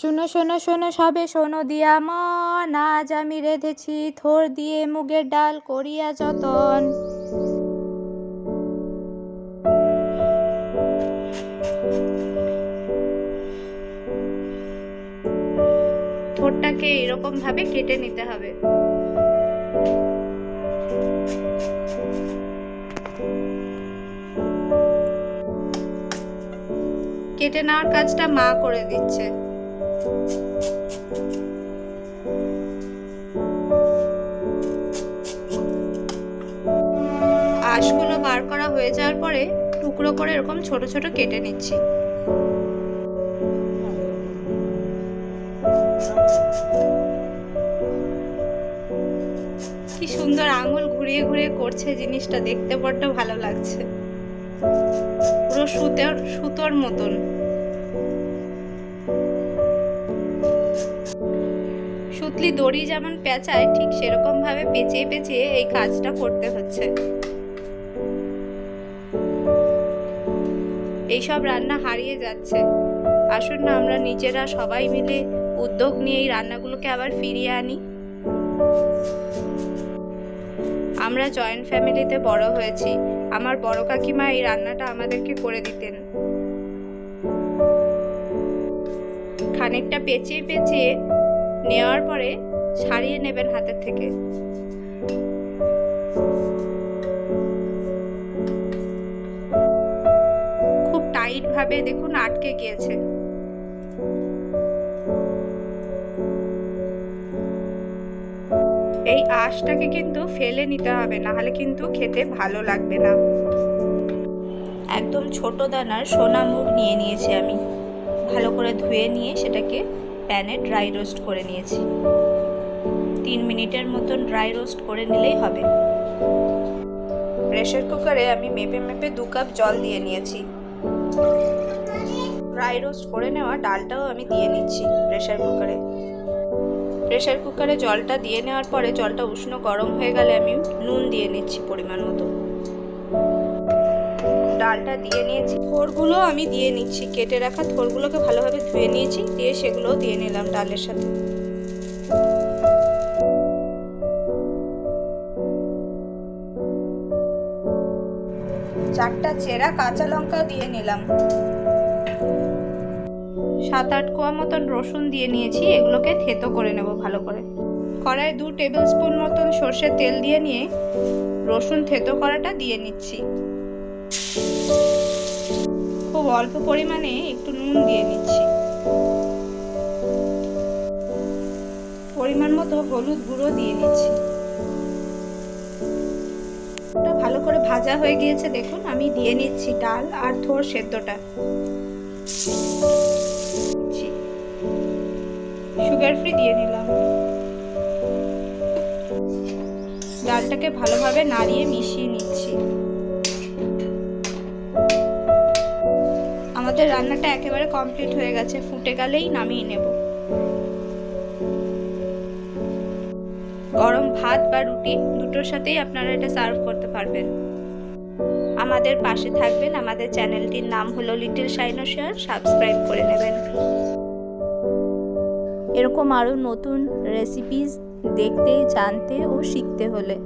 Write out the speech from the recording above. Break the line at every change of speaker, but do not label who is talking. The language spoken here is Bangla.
শোনো শোনো শোনো, সবে শোনো দিয়া মন। আজ আমি রেঁধেছি, থোর দিয়ে মুগের ডাল করিয়া যতন। থোরটাকে এরকম ভাবে কেটে নিতে হবে। কেটে নেওয়ার কাজটা মা করে দিচ্ছে। আঁশগুলো বার করা হয়ে যাওয়ার পরে টুকরো করে এরকম ছোট ছোট কেটে নিচ্ছি। কি সুন্দর আঙুল ঘুরিয়ে ঘুরিয়ে করছে জিনিসটা, দেখতে বড্ড ভালো লাগছে। পুরো সুতোর সুতোর মতন। সুতলি দড়ি যেমন পেঁচায়, ঠিক সেরকম ভাবে পেঁচিয়ে পেঁচিয়ে এই কাজটা করতে হচ্ছে। এইসব রান্না হারিয়ে যাচ্ছে। আসুন না, আমরা নিজেরা সবাই মিলে উদ্যোগ নিয়ে এই রান্নাগুলোকে আবার ফিরিয়ে আনি। আমরা জয়েন্ট ফ্যামিলিতে বড় হয়েছি। আমার বড় কাকিমা এই রান্নাটা আমাদেরকে করে দিতেন। খানিকটা পেঁচিয়ে পেঁচিয়ে নেওয়ার পরে ছাড়িয়ে নেবেন হাতের থেকে। খুব টাইট ভাবে দেখুন আটকে গিয়েছে। এই আঁশটাকে কিন্তু ফেলে নিতে হবে না হলে কিন্তু খেতে ভালো লাগবে না। একদম ছোট দানার সোনা মুখ নিয়ে নিয়েছি আমি। ভালো করে ধুয়ে নিয়ে সেটাকে প্যানে ড্রাই রোস্ট করে নিয়েছি। তিন মিনিটের মতন ড্রাই রোস্ট করে নিলেই হবে। প্রেশার কুকারে আমি মেপে মেপে দু কাপ জল দিয়ে নিয়েছি। ড্রাই রোস্ট করে নেওয়া ডালটাও আমি দিয়ে নিচ্ছি প্রেশার কুকারে। প্রেশার কুকারে জলটা দিয়ে নেওয়ার পরে জলটা উষ্ণ গরম হয়ে গেলে আমি নুন দিয়ে নিচ্ছি পরিমাণ মতো। ডালটা দিয়ে নিয়েছি। থোরগুলো আমি দিয়ে নিচ্ছি। কেটে রাখা থোরগুলোকে ভালোভাবে ধুয়ে নিয়েছি। দিয়ে সেগুলোও দিয়ে নিলাম ডালের সাথে। চারটা চেরা কাঁচা লঙ্কাও দিয়ে নিলাম। সাত আট কোয়া মতন রসুন দিয়ে নিয়েছি। এগুলোকে থেতো করে নেব ভালো করে। কড়াই দু টেবিল স্পুন মতন সর্ষের তেল দিয়ে নিয়ে রসুন থেতো করাটা দিয়ে নিচ্ছি। খুব অল্প পরিমাণে একটু নুন দিয়ে নিচ্ছি। পরিমাণ মতো হলুদ গুঁড়ো দিয়ে নিচ্ছি। ভালো করে ভাজা হয়ে গিয়েছে, দেখুন, আমি দিয়ে নিচ্ছি ডাল আর থোর সেদ্ধটা। সুগার ফ্রি দিয়ে নিলাম। ডালটাকে ভালোভাবে নাড়িয়ে মিশিয়ে নিচ্ছি। আমাদের রান্নাটা একেবারে কমপ্লিট হয়ে গেছে। ফুটে গেলেই নামিয়ে নেব। গরম ভাত বা রুটি দুটোর সাথেই আপনারা এটা সার্ভ করতে পারবেন। আমাদের পাশে থাকবেন আমাদের চ্যানেলটির নাম হলো লিটল শাইনোশিয়ার সাবস্ক্রাইব করে নেবেন। এরকম আরও নতুন রেসিপিস দেখতে, জানতে ও শিখতে হলে